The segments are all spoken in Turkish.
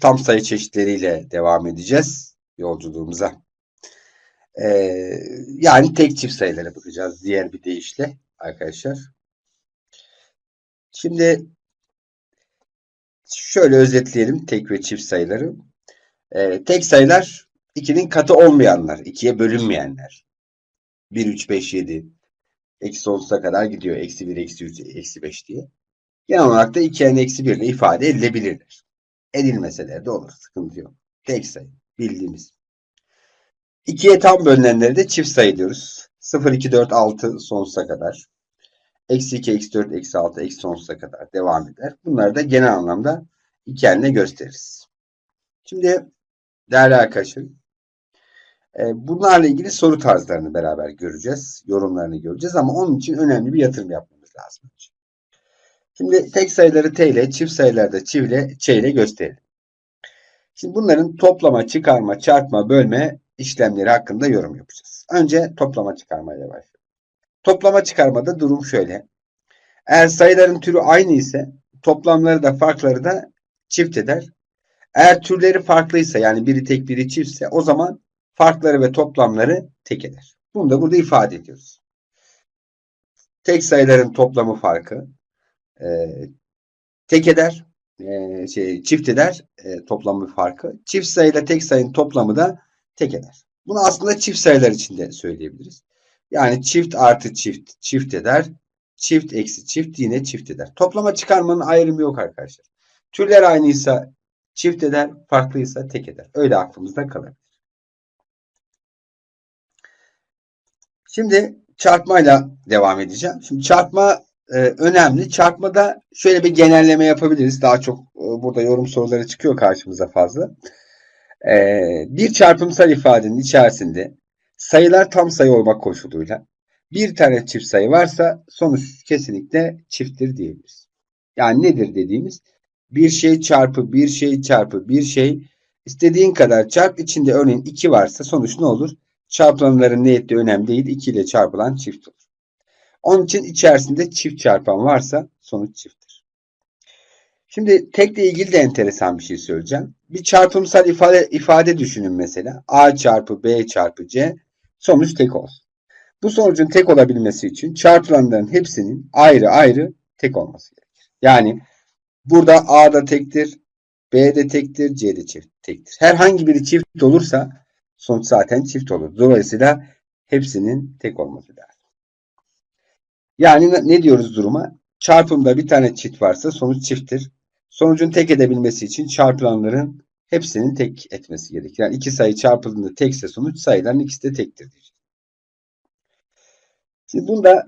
Tam sayı çeşitleriyle devam edeceğiz yolculuğumuza. Ee, yani tek çift sayılara bakacağız diğer bir deyişle arkadaşlar. Şimdi şöyle özetleyelim tek ve çift sayıları. Ee, tek sayılar 2'nin katı olmayanlar, 2'ye bölünmeyenler. 1, 3, 5, 7, eksi sonsuza kadar gidiyor. Eksi 1, eksi 3, eksi 5 diye. Genel olarak da 2'nin eksi 1 ile ifade edilebilirler. Edilmeseler de olur. Sıkıntı yok. Tek sayı. Bildiğimiz. 2'ye tam bölünenleri de çift sayı diyoruz. 0, 2, 4, 6 sonsuza kadar. Eksi 2, eksi 4, eksi 6, eksi sonsuza kadar devam eder. Bunları da genel anlamda iki gösteririz. Şimdi değerli arkadaşlarım e, bunlarla ilgili soru tarzlarını beraber göreceğiz. Yorumlarını göreceğiz ama onun için önemli bir yatırım yapmamız lazım. Şimdi tek sayıları T ile, çift sayıları da çift ile, Ç ile gösterelim. Şimdi bunların toplama, çıkarma, çarpma, bölme işlemleri hakkında yorum yapacağız. Önce toplama çıkarmayla başlayalım. Toplama çıkarmada durum şöyle. Eğer sayıların türü aynı ise toplamları da farkları da çift eder. Eğer türleri farklıysa yani biri tek biri çiftse o zaman farkları ve toplamları tek eder. Bunu da burada ifade ediyoruz. Tek sayıların toplamı farkı e, tek eder. E, şey, çift eder e, toplamı farkı. Çift sayıyla tek sayının toplamı da tek eder. Bunu aslında çift sayılar için de söyleyebiliriz. Yani çift artı çift çift eder. Çift eksi çift yine çift eder. Toplama çıkarmanın ayrımı yok arkadaşlar. Türler aynıysa çift eder, farklıysa tek eder. Öyle aklımızda kalır. Şimdi çarpmayla devam edeceğim. Şimdi çarpma e, önemli. Çarpmada şöyle bir genelleme yapabiliriz. Daha çok e, burada yorum soruları çıkıyor karşımıza fazla. E, bir çarpımsal ifadenin içerisinde sayılar tam sayı olmak koşuluyla bir tane çift sayı varsa sonuç kesinlikle çifttir diyebiliriz. Yani nedir dediğimiz bir şey çarpı bir şey çarpı bir şey istediğin kadar çarp içinde örneğin 2 varsa sonuç ne olur? Çarpılanların ne ettiği önemli değil. 2 ile çarpılan çift olur. Onun için içerisinde çift çarpan varsa sonuç çifttir. Şimdi tekle ilgili de enteresan bir şey söyleyeceğim. Bir çarpımsal ifade, ifade düşünün mesela. A çarpı B çarpı C sonuç tek olsun. Bu sonucun tek olabilmesi için çarpılanların hepsinin ayrı ayrı tek olması gerekir. Yani burada A da tektir, B de tektir, C de çift, tektir. Herhangi biri çift olursa sonuç zaten çift olur. Dolayısıyla hepsinin tek olması lazım. Yani ne diyoruz duruma? Çarpımda bir tane çift varsa sonuç çifttir. Sonucun tek edebilmesi için çarpılanların hepsinin tek etmesi gerekir. Yani iki sayı çarpıldığında tekse sonuç sayıların ikisi de tektir. Şimdi bunu da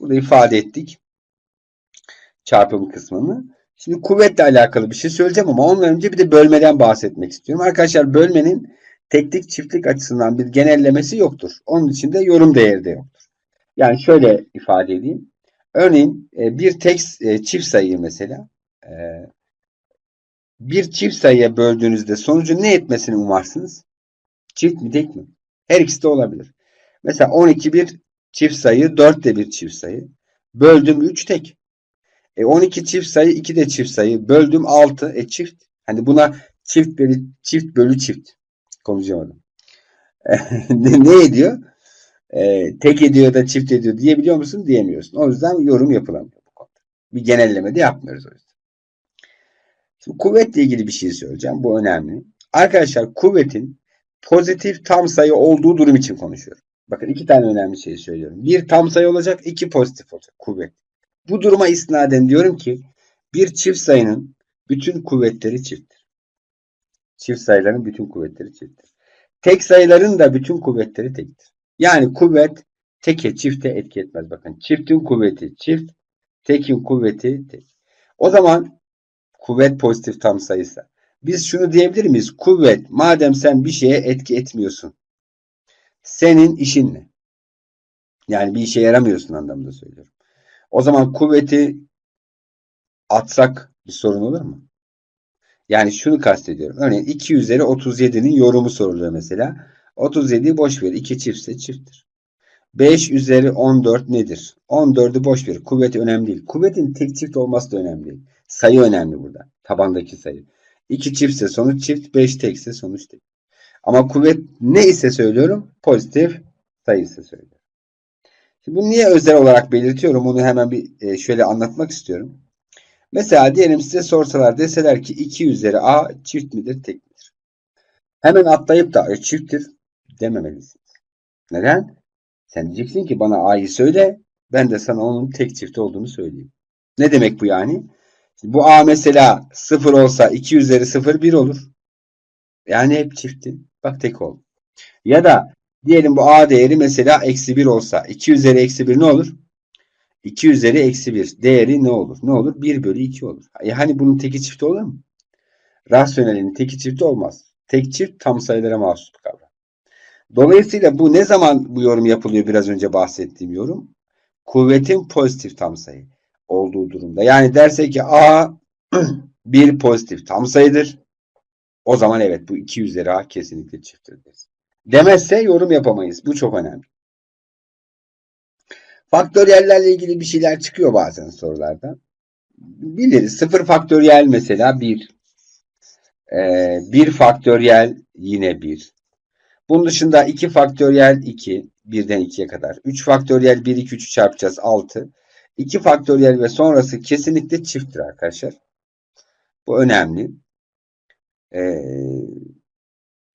burada ifade ettik. Çarpım kısmını. Şimdi kuvvetle alakalı bir şey söyleyeceğim ama ondan önce bir de bölmeden bahsetmek istiyorum. Arkadaşlar bölmenin teklik çiftlik açısından bir genellemesi yoktur. Onun için de yorum değeri de yoktur. Yani şöyle ifade edeyim. Örneğin e, bir tek e, çift sayıyı mesela e, bir çift sayıya böldüğünüzde sonucu ne etmesini umarsınız? Çift mi tek mi? Her ikisi de olabilir. Mesela 12 bir çift sayı, 4 de bir çift sayı. Böldüm 3 tek. E 12 çift sayı, 2 de çift sayı. Böldüm 6. E çift. Hani buna çift bölü çift bölü çift. Konuşamadım. ne, ne ediyor? E, tek ediyor da çift ediyor diyebiliyor musun? Diyemiyorsun. O yüzden yorum yapılamıyor bu konuda. Bir genelleme de yapmıyoruz o yüzden. Şimdi kuvvetle ilgili bir şey söyleyeceğim. Bu önemli. Arkadaşlar kuvvetin pozitif tam sayı olduğu durum için konuşuyorum. Bakın iki tane önemli şey söylüyorum. Bir tam sayı olacak, iki pozitif olacak kuvvet. Bu duruma isnaden diyorum ki bir çift sayının bütün kuvvetleri çifttir. Çift sayıların bütün kuvvetleri çifttir. Tek sayıların da bütün kuvvetleri tektir. Yani kuvvet teke çifte etki etmez. Bakın çiftin kuvveti çift, tekin kuvveti tek. O zaman kuvvet pozitif tam sayısı. Biz şunu diyebilir miyiz? Kuvvet madem sen bir şeye etki etmiyorsun. Senin işin ne? Yani bir işe yaramıyorsun anlamında söylüyorum. O zaman kuvveti atsak bir sorun olur mu? Yani şunu kastediyorum. Örneğin 2 üzeri 37'nin yorumu soruluyor mesela. 37'yi boş ver. 2 çiftse çifttir. 5 üzeri 14 nedir? 14'ü boş ver. Kuvvet önemli değil. Kuvvetin tek çift olması da önemli değil. Sayı önemli burada. Tabandaki sayı. 2 çiftse sonuç çift, 5 tekse sonuç tek. Ama kuvvet ne ise söylüyorum? Pozitif sayı ise söylüyorum. Şimdi bunu niye özel olarak belirtiyorum? Onu hemen bir e, şöyle anlatmak istiyorum. Mesela diyelim size sorsalar deseler ki 2 üzeri a çift midir, tek midir? Hemen atlayıp da "E, çifttir dememelisiniz. Neden? Sen diyeceksin ki bana a'yı söyle, ben de sana onun tek çift olduğunu söyleyeyim. Ne demek bu yani? Bu a mesela 0 olsa 2 üzeri 0 1 olur. Yani hep çiftti. Bak tek oldu. Ya da diyelim bu a değeri mesela eksi 1 olsa 2 üzeri eksi 1 ne olur? 2 üzeri eksi 1 değeri ne olur? Ne olur? 1 bölü 2 olur. E hani bunun teki çifti olur mu? Rasyonelin teki çifti olmaz. Tek çift tam sayılara mahsus bir kavram. Dolayısıyla bu ne zaman bu yorum yapılıyor biraz önce bahsettiğim yorum? Kuvvetin pozitif tam sayı olduğu durumda. Yani derse ki A bir pozitif tam sayıdır. O zaman evet bu 2 üzeri A kesinlikle çifttir deriz. Demezse yorum yapamayız. Bu çok önemli. Faktöriyellerle ilgili bir şeyler çıkıyor bazen sorularda. Biliriz. Sıfır faktöriyel mesela 1. Ee, 1 faktöriyel yine 1. Bunun dışında 2 faktöriyel 2. 1'den 2'ye kadar. 3 faktöriyel 1, 2, 3'ü çarpacağız 6. 2 faktöriyel ve sonrası kesinlikle çifttir arkadaşlar. Bu önemli. Ee,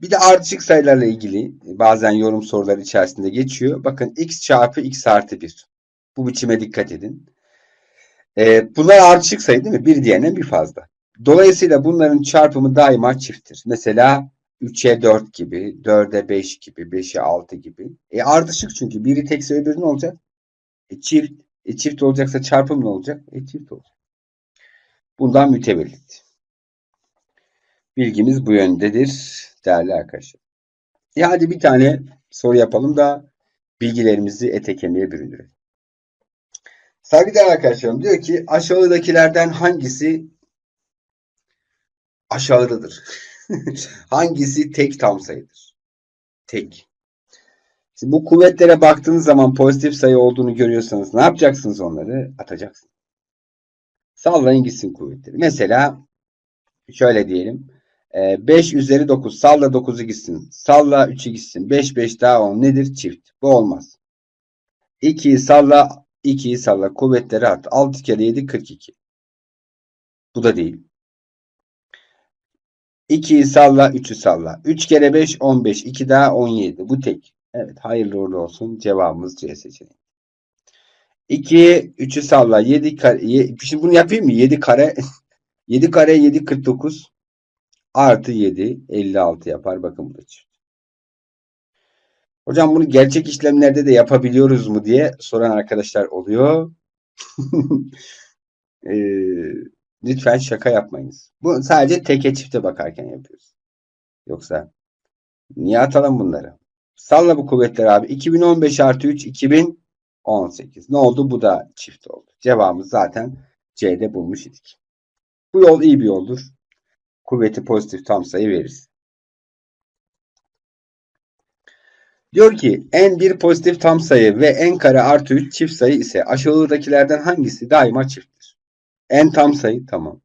bir de ardışık sayılarla ilgili bazen yorum soruları içerisinde geçiyor. Bakın x çarpı x artı 1. Bu biçime dikkat edin. Ee, bunlar ardışık sayı değil mi? Bir diğerinden bir fazla. Dolayısıyla bunların çarpımı daima çifttir. Mesela 3'e 4 gibi, 4'e 5 gibi, 5'e 6 gibi. E ardışık çünkü. Biri tekse öbürü ne olacak? E çift. E çift olacaksa çarpım ne olacak? E çift olacak. Bundan mütevellit. Bilgimiz bu yöndedir değerli arkadaşlar. E hadi bir tane soru yapalım da bilgilerimizi ete kemiğe büründürelim. Saygıdeğer arkadaşlarım diyor ki aşağıdakilerden hangisi aşağıdadır? hangisi tek tam sayıdır? Tek. Şimdi bu kuvvetlere baktığınız zaman pozitif sayı olduğunu görüyorsanız ne yapacaksınız onları? Atacaksınız. Sallayın gitsin kuvvetleri. Mesela şöyle diyelim. 5 üzeri 9. Salla 9'u gitsin. Salla 3'ü gitsin. 5 5 daha 10 nedir? Çift. Bu olmaz. 2'yi salla 2'yi salla. Kuvvetleri at. 6 kere 7 42. Bu da değil. 2'yi salla 3'ü salla. 3 kere 5 15. 2 daha 17. Bu tek. Evet hayırlı uğurlu olsun. Cevabımız C seçeneği. 2'yi 3'ü salla. 7 kare. Şimdi bunu yapayım mı? 7 kare. 7 kare 7 49. Artı 7 56 yapar. Bakın bu da çift. Hocam bunu gerçek işlemlerde de yapabiliyoruz mu diye soran arkadaşlar oluyor. e, lütfen şaka yapmayınız. Bu sadece teke çifte bakarken yapıyoruz. Yoksa niye atalım bunları? Salla bu kuvvetleri abi. 2015 artı 3 2018. Ne oldu? Bu da çift oldu. Cevabımız zaten C'de bulmuş idik. Bu yol iyi bir yoldur kuvveti pozitif tam sayı veririz. Diyor ki n bir pozitif tam sayı ve n kare artı 3 çift sayı ise aşağıdakilerden hangisi daima çifttir? N tam sayı tamam.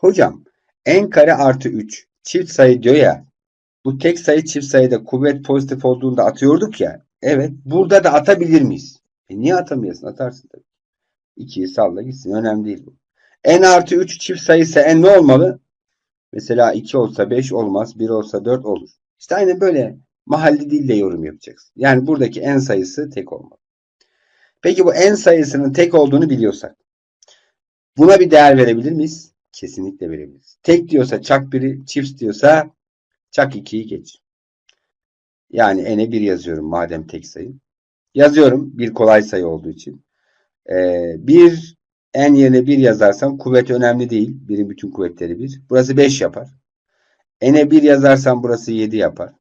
Hocam n kare artı 3 çift sayı diyor ya bu tek sayı çift sayıda kuvvet pozitif olduğunda atıyorduk ya. Evet burada da atabilir miyiz? E niye atamıyorsun? Atarsın tabii. 2'yi salla gitsin. Önemli değil bu n artı 3 çift sayısı n ne olmalı? Mesela 2 olsa 5 olmaz. 1 olsa 4 olur. İşte aynı böyle mahalli dille yorum yapacaksın. Yani buradaki n sayısı tek olmalı. Peki bu n sayısının tek olduğunu biliyorsak buna bir değer verebilir miyiz? Kesinlikle verebiliriz. Tek diyorsa çak 1'i, çift diyorsa çak 2'yi geç. Yani n'e 1 yazıyorum madem tek sayı. Yazıyorum bir kolay sayı olduğu için. Ee, 1 n yerine 1 yazarsam kuvvet önemli değil. Birin bütün kuvvetleri 1. Burası 5 yapar. n'e 1 yazarsam burası 7 yapar.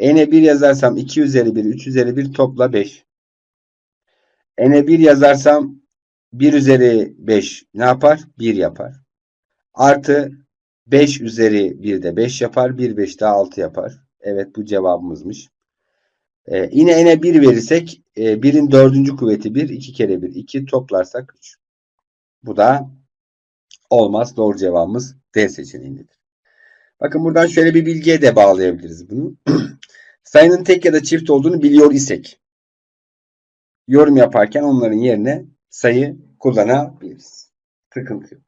n'e 1 yazarsam 2 üzeri 1, 3 üzeri 1 topla 5. n'e 1 yazarsam 1 üzeri 5 ne yapar? 1 yapar. Artı 5 üzeri 1 de 5 yapar. 1 5 daha 6 yapar. Evet bu cevabımızmış. Ee, yine n'e 1 verirsek e, 1'in dördüncü kuvveti 1. 2 kere 1 2 toplarsak 3. Bu da Olmaz. Doğru cevabımız D seçeneğindedir. Bakın buradan şöyle bir bilgiye de bağlayabiliriz bunu. Sayının tek ya da çift olduğunu biliyor isek yorum yaparken onların yerine sayı kullanabiliriz. Sıkıntı yok.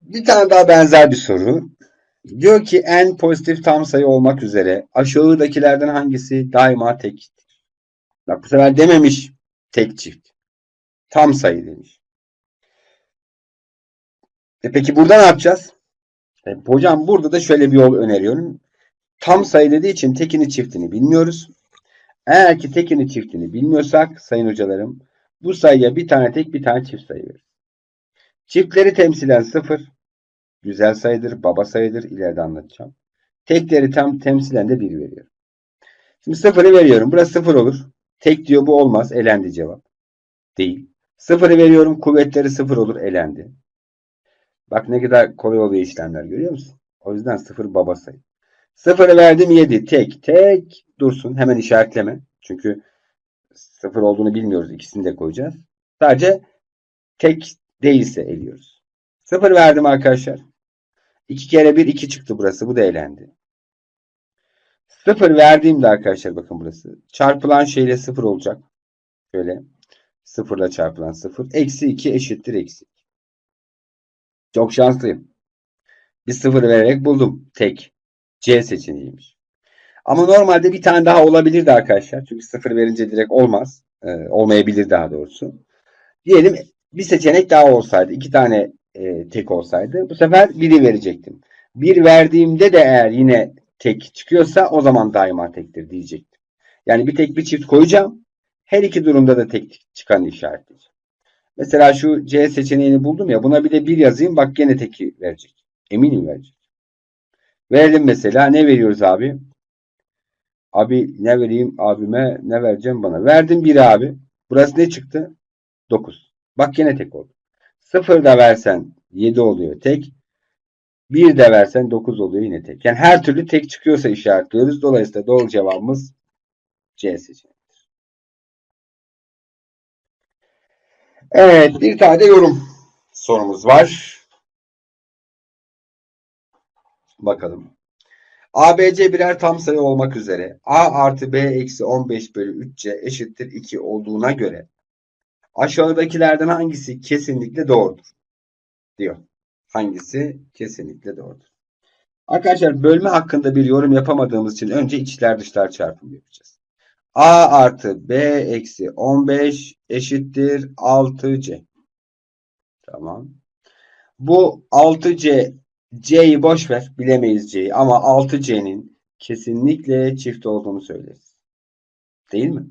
Bir tane daha benzer bir soru. Diyor ki en pozitif tam sayı olmak üzere aşağıdakilerden hangisi daima tektir? Bak bu sefer dememiş tek çift. Tam sayı demiş. E peki burada ne yapacağız? E, hocam burada da şöyle bir yol öneriyorum. Tam sayı dediği için tekini çiftini bilmiyoruz. Eğer ki tekini çiftini bilmiyorsak sayın hocalarım bu sayıya bir tane tek bir tane çift sayı veririz. Çiftleri temsilen sıfır. Güzel sayıdır, baba sayıdır. İleride anlatacağım. Tekleri tam temsilen de 1 veriyorum. Şimdi sıfırı veriyorum. Burası sıfır olur. Tek diyor bu olmaz. Elendi cevap. Değil. Sıfırı veriyorum. Kuvvetleri sıfır olur. Elendi. Bak ne kadar kolay oluyor işlemler görüyor musun? O yüzden sıfır baba sayı. Sıfırı verdim 7. Tek. Tek dursun. Hemen işaretleme. Çünkü sıfır olduğunu bilmiyoruz. İkisini de koyacağız. Sadece tek değilse eliyoruz. Sıfır verdim arkadaşlar. 2 kere 1 2 çıktı burası. Bu da elendi. Sıfır verdiğimde arkadaşlar bakın burası. Çarpılan şeyle sıfır olacak. Şöyle. Sıfırla çarpılan sıfır. Eksi 2 eşittir eksi. Çok şanslıyım. Bir sıfır vererek buldum. Tek. C seçeneğiymiş. Ama normalde bir tane daha olabilirdi arkadaşlar. Çünkü sıfır verince direkt olmaz. Ee, olmayabilir daha doğrusu. Diyelim bir seçenek daha olsaydı. iki tane e, tek olsaydı. Bu sefer biri verecektim. Bir verdiğimde de eğer yine tek çıkıyorsa o zaman daima tektir diyecektim. Yani bir tek bir çift koyacağım. Her iki durumda da tek çıkan işaretleyeceğim. Mesela şu C seçeneğini buldum ya buna bir de bir yazayım bak gene teki verecek. Eminim verecek. Verelim mesela ne veriyoruz abi? Abi ne vereyim abime ne vereceğim bana? Verdim bir abi. Burası ne çıktı? 9. Bak gene tek oldu. 0 da versen 7 oluyor tek. 1 de versen 9 oluyor yine tek. Yani her türlü tek çıkıyorsa işaretliyoruz. Dolayısıyla doğru cevabımız C seçeneğidir. Evet bir tane de yorum sorumuz var. Bakalım. ABC birer tam sayı olmak üzere A artı B eksi 15 bölü 3C eşittir 2 olduğuna göre aşağıdakilerden hangisi kesinlikle doğrudur? Diyor. Hangisi kesinlikle doğrudur? Arkadaşlar bölme hakkında bir yorum yapamadığımız için önce içler dışlar çarpımı yapacağız. A artı B eksi 15 eşittir 6C. Tamam. Bu 6C C'yi boş ver. Bilemeyiz C'yi. Ama 6C'nin kesinlikle çift olduğunu söyleriz. Değil mi?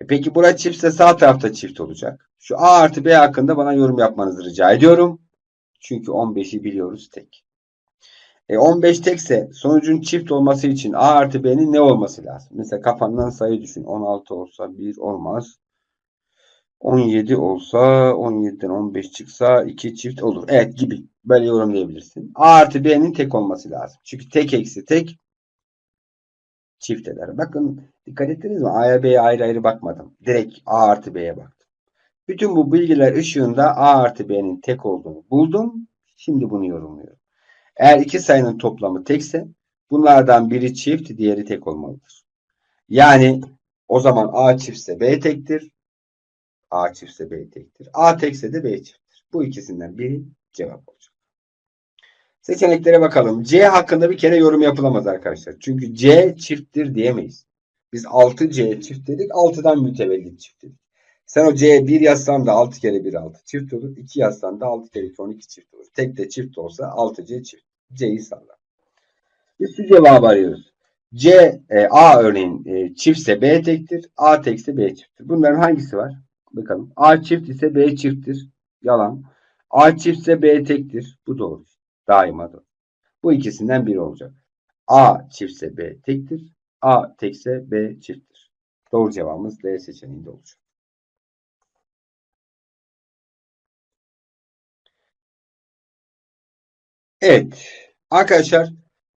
E peki bura çiftse sağ tarafta çift olacak. Şu A artı B hakkında bana yorum yapmanızı rica ediyorum. Çünkü 15'i biliyoruz tek. E 15 tekse sonucun çift olması için A artı B'nin ne olması lazım? Mesela kafandan sayı düşün. 16 olsa 1 olmaz. 17 olsa 17'den 15 çıksa 2 çift olur. Evet gibi. Böyle yorumlayabilirsin. A artı B'nin tek olması lazım. Çünkü tek eksi tek çift eder. Bakın dikkat ettiniz mi? A'ya B'ye ayrı ayrı bakmadım. Direkt A artı B'ye baktım. Bütün bu bilgiler ışığında A artı B'nin tek olduğunu buldum. Şimdi bunu yorumluyorum. Eğer iki sayının toplamı tekse bunlardan biri çift diğeri tek olmalıdır. Yani o zaman A çiftse B tektir. A çiftse B tektir. A tekse de B çifttir. Bu ikisinden biri cevap olacak. Seçeneklere bakalım. C hakkında bir kere yorum yapılamaz arkadaşlar. Çünkü C çifttir diyemeyiz. Biz 6C çift dedik. 6'dan mütevellit çift dedik. Sen o C'ye 1 yazsan da 6 kere 1 6 çift olur. 2 yazsan da 6 kere 2 12 çift olur. Tek de çift olsa 6C çift. C'yi salla. Biz şu cevabı arıyoruz. C, e, A örneğin e, çiftse B tektir. A tekse B çifttir. Bunların hangisi var? Bakalım. A çift ise B çifttir. Yalan. A çiftse B tektir. Bu doğru. Daima doğru. Bu ikisinden biri olacak. A çiftse B tektir. A tekse B çifttir. Doğru cevabımız D seçeneğinde olacak. Evet. Arkadaşlar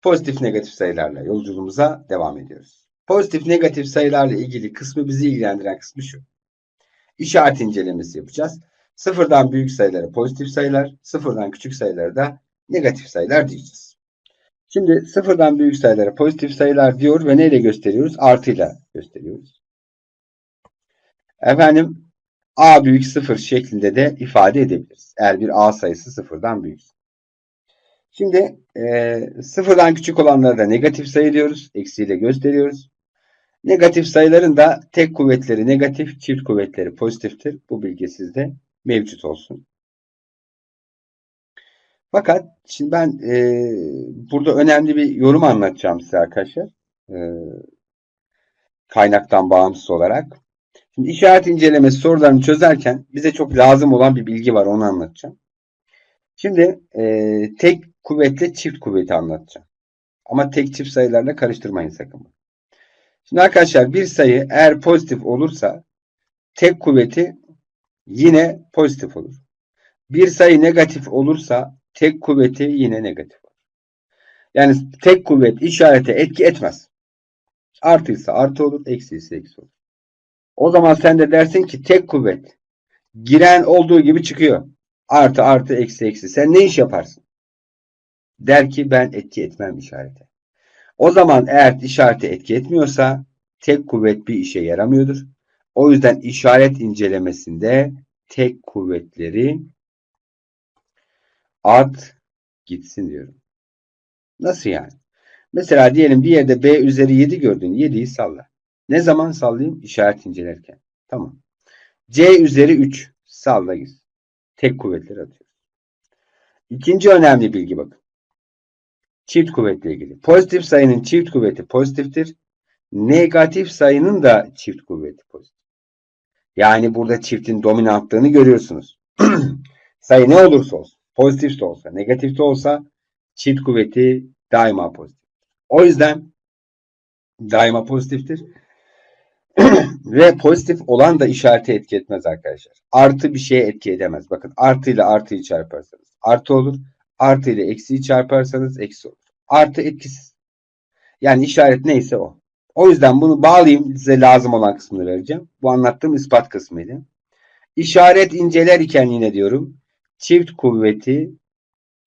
pozitif negatif sayılarla yolculuğumuza devam ediyoruz. Pozitif negatif sayılarla ilgili kısmı bizi ilgilendiren kısmı şu. İşaret incelemesi yapacağız. Sıfırdan büyük sayılara pozitif sayılar, sıfırdan küçük sayılara da negatif sayılar diyeceğiz. Şimdi sıfırdan büyük sayılara pozitif sayılar diyor ve neyle gösteriyoruz? Artıyla gösteriyoruz. Efendim a büyük sıfır şeklinde de ifade edebiliriz. Eğer bir a sayısı sıfırdan büyükse. Şimdi e, sıfırdan küçük olanlara da negatif sayı diyoruz. Eksiyle gösteriyoruz. Negatif sayıların da tek kuvvetleri negatif, çift kuvvetleri pozitiftir. Bu bilgi sizde mevcut olsun. Fakat şimdi ben e, burada önemli bir yorum anlatacağım size arkadaşlar. E, kaynaktan bağımsız olarak. Şimdi işaret incelemesi sorularını çözerken bize çok lazım olan bir bilgi var onu anlatacağım. Şimdi e, tek kuvvetle çift kuvveti anlatacağım. Ama tek çift sayılarla karıştırmayın sakın. Şimdi arkadaşlar bir sayı eğer pozitif olursa tek kuvveti yine pozitif olur. Bir sayı negatif olursa tek kuvveti yine negatif olur. Yani tek kuvvet işarete etki etmez. Artıysa artı olur, eksi eksi olur. O zaman sen de dersin ki tek kuvvet giren olduğu gibi çıkıyor. Artı artı eksi eksi. Sen ne iş yaparsın? Der ki ben etki etmem işarete. O zaman eğer işarete etki etmiyorsa tek kuvvet bir işe yaramıyordur. O yüzden işaret incelemesinde tek kuvvetleri at gitsin diyorum. Nasıl yani? Mesela diyelim bir yerde B üzeri 7 gördün. 7'yi salla. Ne zaman sallayayım? İşaret incelerken. Tamam. C üzeri 3 salla gitsin. Tek kuvvetleri atıyoruz. İkinci önemli bilgi bakın. Çift kuvvetle ilgili. Pozitif sayının çift kuvveti pozitiftir. Negatif sayının da çift kuvveti pozitif. Yani burada çiftin dominantlığını görüyorsunuz. Sayı ne olursa olsun. Pozitif de olsa, negatif de olsa çift kuvveti daima pozitif. O yüzden daima pozitiftir. Ve pozitif olan da işareti etki etmez arkadaşlar. Artı bir şeye etki edemez. Bakın artı ile artıyı çarparsanız artı olur. Artı ile eksiyi çarparsanız eksi olur. Artı etkisiz. Yani işaret neyse o. O yüzden bunu bağlayayım. Size lazım olan kısmını vereceğim. Bu anlattığım ispat kısmıydı. İşaret inceler iken yine diyorum. Çift kuvveti,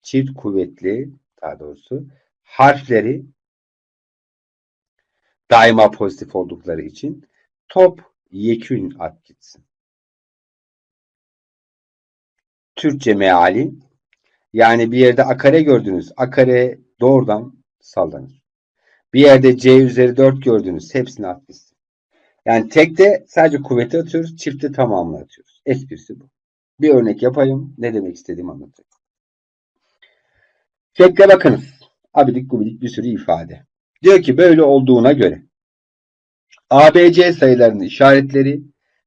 çift kuvvetli daha doğrusu harfleri daima pozitif oldukları için top yekün at gitsin. Türkçe meali yani bir yerde a kare gördünüz. A kare doğrudan sallanır. Bir yerde c üzeri 4 gördünüz. Hepsini at gitsin. Yani tekte sadece kuvveti atıyoruz. Çifte tamamını atıyoruz. Esprisi bu. Bir örnek yapayım. Ne demek istediğimi anlatayım. Tekte bakınız. Abidik gubidik bir sürü ifade. Diyor ki böyle olduğuna göre ABC sayılarının işaretleri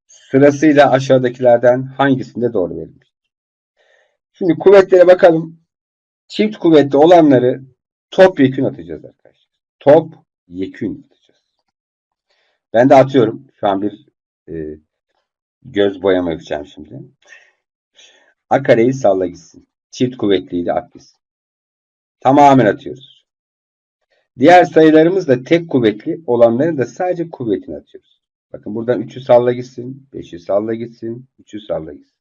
sırasıyla aşağıdakilerden hangisinde doğru verilmiş? Şimdi kuvvetlere bakalım. Çift kuvvetli olanları top yekün atacağız arkadaşlar. Top yekün atacağız. Ben de atıyorum. Şu an bir e, göz boyama yapacağım şimdi. A kareyi salla gitsin. Çift kuvvetliydi at gitsin. Tamamen atıyoruz. Diğer sayılarımız da tek kuvvetli olanları da sadece kuvvetini atıyoruz. Bakın buradan 3'ü salla gitsin. 5'i salla gitsin. 3'ü salla gitsin.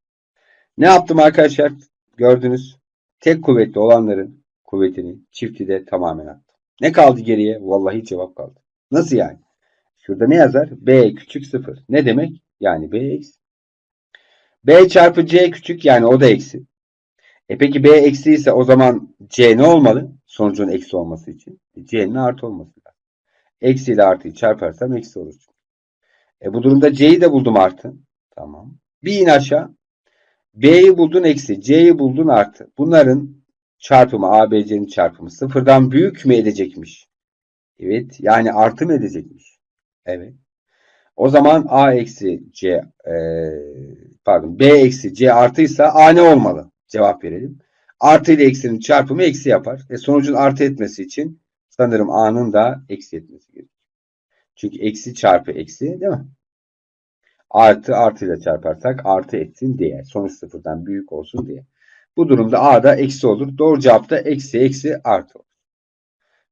Ne yaptım arkadaşlar? Gördünüz. Tek kuvvetli olanların kuvvetini çifti de tamamen attım. Ne kaldı geriye? Vallahi cevap kaldı. Nasıl yani? Şurada ne yazar? B küçük 0. Ne demek? Yani B eksi. B çarpı C küçük yani o da eksi. E peki B eksi ise o zaman C ne olmalı? Sonucun eksi olması için. E C'nin artı olması lazım. Eksi ile artıyı çarparsam eksi olur. E bu durumda C'yi de buldum artı. Tamam. Bir in aşağı. B'yi buldun eksi. C'yi buldun artı. Bunların çarpımı ABC'nin çarpımı sıfırdan büyük mü edecekmiş? Evet. Yani artı mı edecekmiş? Evet. O zaman A eksi C e, pardon B eksi C artıysa A ne olmalı? Cevap verelim. Artı ile eksinin çarpımı eksi yapar. E sonucun artı etmesi için sanırım A'nın da eksi etmesi gerekiyor. Çünkü eksi çarpı eksi değil mi? Artı artı ile çarparsak artı etsin diye. Sonuç sıfırdan büyük olsun diye. Bu durumda a da eksi olur. Doğru cevap da eksi eksi artı olur.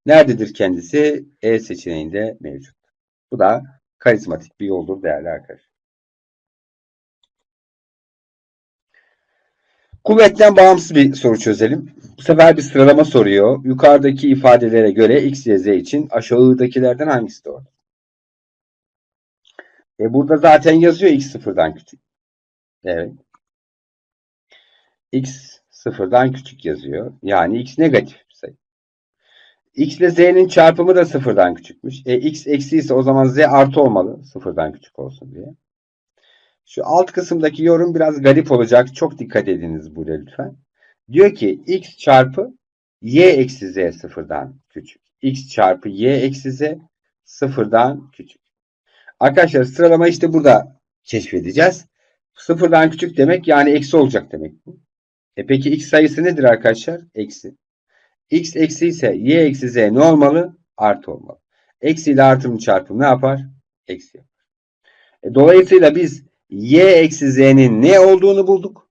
Nerededir kendisi? E seçeneğinde mevcut. Bu da karizmatik bir yoldur değerli arkadaşlar. Kuvvetten bağımsız bir soru çözelim. Bu sefer bir sıralama soruyor. Yukarıdaki ifadelere göre x, y, z için aşağıdakilerden hangisi doğru? E burada zaten yazıyor x sıfırdan küçük. Evet. x sıfırdan küçük yazıyor. Yani x negatif bir sayı. x ile z'nin çarpımı da sıfırdan küçükmüş. E x eksi ise o zaman z artı olmalı. Sıfırdan küçük olsun diye. Şu alt kısımdaki yorum biraz garip olacak. Çok dikkat ediniz burada lütfen. Diyor ki x çarpı y eksi z sıfırdan küçük. x çarpı y eksi z sıfırdan küçük. Arkadaşlar sıralama işte burada keşfedeceğiz. Sıfırdan küçük demek yani eksi olacak demek bu. E peki x sayısı nedir arkadaşlar? Eksi. x eksi ise y eksi z ne olmalı? Artı olmalı. Eksi ile artının çarpımı ne yapar? Eksi. E, dolayısıyla biz y eksi z'nin ne olduğunu bulduk.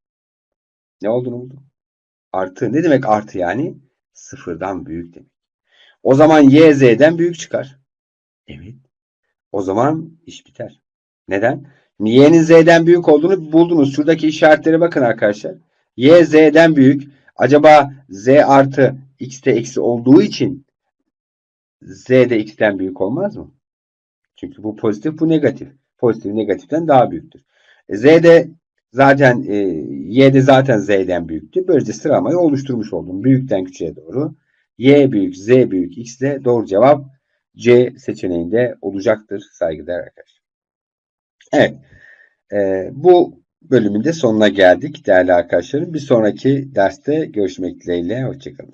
Ne olduğunu bulduk. Artı. Ne demek artı yani? Sıfırdan büyük demek. O zaman y z'den büyük çıkar. Evet. O zaman iş biter. Neden? Y'nin z'den büyük olduğunu buldunuz. Şuradaki işaretlere bakın arkadaşlar. Y z'den büyük. Acaba z artı x'te eksi olduğu için z de x'ten büyük olmaz mı? Çünkü bu pozitif bu negatif. Pozitif negatiften daha büyüktür. E, z de zaten e, y de zaten z'den büyüktü. Böylece sıralamayı oluşturmuş oldum. Büyükten küçüğe doğru. y büyük, z büyük, x de doğru cevap C seçeneğinde olacaktır saygıdeğer arkadaşlar. Evet. E, bu bölümün de sonuna geldik değerli arkadaşlarım. Bir sonraki derste görüşmek dileğiyle. Hoşçakalın.